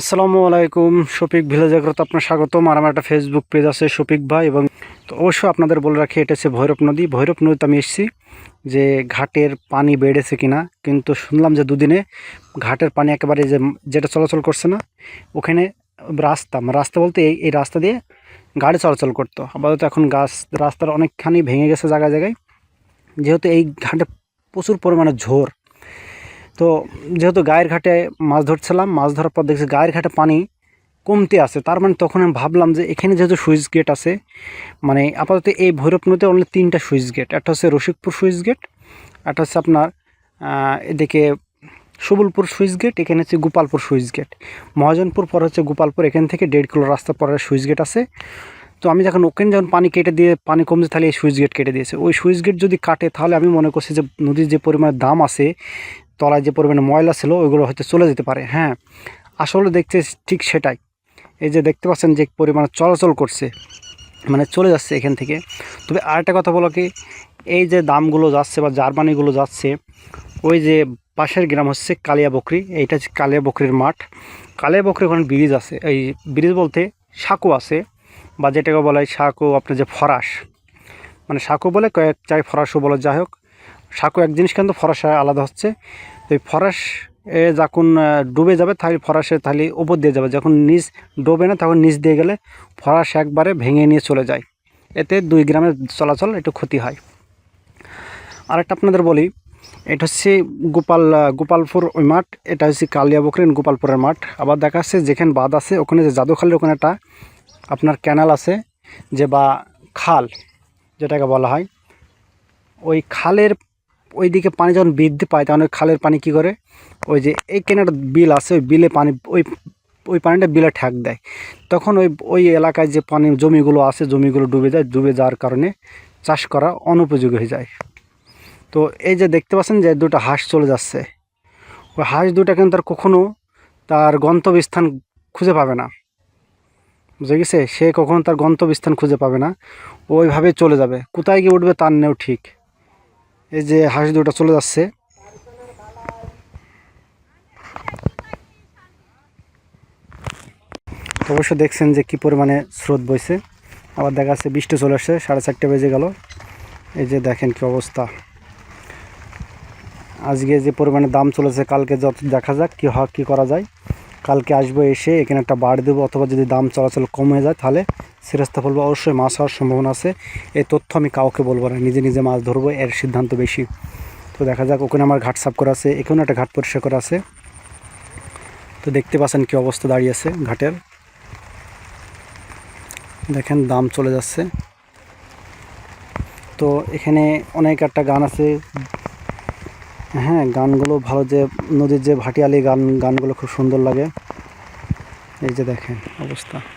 আসসালামু আলাইকুম, শফিক ভিলেজাগ্রত আপনার স্বাগতম। আর আমার একটা ফেসবুক পেজ আছে, শফিক ভাই। এবং তো অবশ্যই আপনাদের বলে রাখি, এটা হচ্ছে ভৈরব নদী। ভৈরব নদীতে আমি এসেছি যে ঘাটের পানি বেড়েছে কিনা। কিন্তু শুনলাম যে দুদিনে ঘাটের পানি একেবারে যে যেটা চলাচল করছে না, ওখানে রাস্তা মানে রাস্তা বলতে এই এই রাস্তা দিয়ে গাড়ি চলাচল করতো। আপাতত এখন গাছ, রাস্তার অনেকখানি ভেঙে গেছে জায়গায় জায়গায়। যেহেতু এই ঘাটে প্রচুর পরিমাণে ঝোর তো যেহেতু গায়ের ঘাটে মাছ ধরছিলাম, মাছ ধরার পর দেখছি গায়ের ঘাটে পানি কমতে আছে। তার মানে তখন আমি ভাবলাম যে এখানে যেহেতু সুইচ গেট আছে মানে আপাতত এই ভৈরব নদীতে অনলি তিনটা সুইচ গেট। একটা হচ্ছে রসিকপুর সুইচ গেট, একটা হচ্ছে আপনার এদিকে সুবলপুর সুইচ গেট, এখানে হচ্ছে গোপালপুর সুইচ গেট। মহাজনপুর, পর হচ্ছে গোপালপুর, এখান থেকে দেড় কিলো রাস্তা পরে সুইচ গেট আছে। তো আমি যখন ওখানে যখন পানি কেটে দিয়ে, পানি কমছে তাহলে এই সুইচ গেট কেটে দিয়েছে। ওই সুইচ গেট যদি কাটে তাহলে আমি মনে করছি যে নদীর যে পরিমাণে দাম আছে তলায় যে পরিমাণে ময়লা ছিল, ওইগুলো হয়তো চলে যেতে পারে। হ্যাঁ আসলে দেখতে ঠিক সেটাই। এই যে দেখতে পাচ্ছেন যে পরিমাণে চলাচল করছে মানে চলে যাচ্ছে এখান থেকে। তবে আরেকটা কথা বলো কি, এই যে দামগুলো যাচ্ছে বা জার্মানিগুলো যাচ্ছে, ওই যে পাশের গ্রাম হচ্ছে কালিয়া বকরি, এইটা হচ্ছে কালিয়া বকরির মাঠ। কালিয়া বকরি ওখানে ব্রিজ আছে, এই ব্রিজ বলতে সাঁকো আছে, বা যেটাকে বলা হয় সাঁকো, আপনার যে ফরাস। মানে সাঁকো বলে কয়েক চাই ফরাসও বলে যাই হোক সাঁকো এক জিনিস কিন্তু ফরাস আলাদা হচ্ছে। তো এই ফরাস এ যখন ডুবে যাবে, তাহলে ফরাসে তাহলে উপর দিয়ে যাবে। যখন নিচ ডোবে না, তখন নিচ দিয়ে গেলে ফরাস একবারে ভেঙে নিয়ে চলে যায়। এতে দুই গ্রামের চলাচল একটু ক্ষতি হয়। আরেকটা আপনাদের বলি, এটা হচ্ছে গোপাল গোপালপুর ওই মাঠ, এটা হচ্ছে কালিয়া বকরিন গোপালপুরের মাঠ। আবার দেখা যাচ্ছে যেখানে বাঁধ আছে, ওখানে যে জাদুখালের ওখানে একটা আপনার ক্যানাল আছে, যে বা খাল, যেটাকে বলা হয়। ওই খালের ওই দিকে পানি যখন বৃদ্ধি পায়, তখন খালের পানি কি করে? ওই যে এই কেনার বিল আছে, ওই বিলে পানি, ওই ওই পানিটা বিলে ঠ্যাক দেয়। তখন ওই ওই এলাকায় যে পানি, জমিগুলো আছে, জমিগুলো ডুবে যায়, ডুবে যাওয়ার কারণে চাষ করা অনুপযোগী হয়ে যায়। তো এই যে দেখতে পাচ্ছেন যে দুটো হাঁস চলে যাচ্ছে। ওই হাঁস দুটো কিন্তু তার কখনো তার গন্তব্যস্থান খুঁজে পাবে না। বুঝে গেছে? সে কখনো তার গন্তব্যস্থান খুঁজে পাবে না। ওইভাবে চলে যাবে। কোথায় গিয়ে উঠবে তার নেও ঠিক। এই যে হাঁস দুটা চলে যাচ্ছে। অবশ্য দেখছেন যে কি পরিমাণে স্রোত বইছে। আবার দেখা যাচ্ছে বৃষ্টি চলে আসছে, সাড়ে চারটে বেজে গেল। এই যে দেখেন কি অবস্থা। আজকে যে পরিমাণে দাম চলেছে, কালকে যত দেখা যাক কী হয়, কী করা যায়। কালকে আসব এসে এখানে একটা বাড়ি দেবো, অথবা যদি দাম চলাচল কমে যায় তাহলে সিরাস্তা ফলবো অবশ্যই মাছ হওয়ার সম্ভাবনা আছে। এই তথ্য আমি কাউকে বলব না, নিজে নিজে মাছ ধরবো, এর সিদ্ধান্ত বেশি। তো দেখা যাক, ওখানে আমার ঘাট সাফ করা আছে, এখানেও একটা ঘাট পরিষ্কার করা আছে। তো দেখতে পাচ্ছেন কী অবস্থা দাঁড়িয়ে আছে ঘাটের। দেখেন, দাম চলে যাচ্ছে। তো এখানে অনেক একটা গান আছে হ্যাঁ গানগুলো ভালো যে, নদীর যে ভাটিয়ালি গান, গানগুলো খুব সুন্দর লাগে। এই যে দেখেন অবস্থা।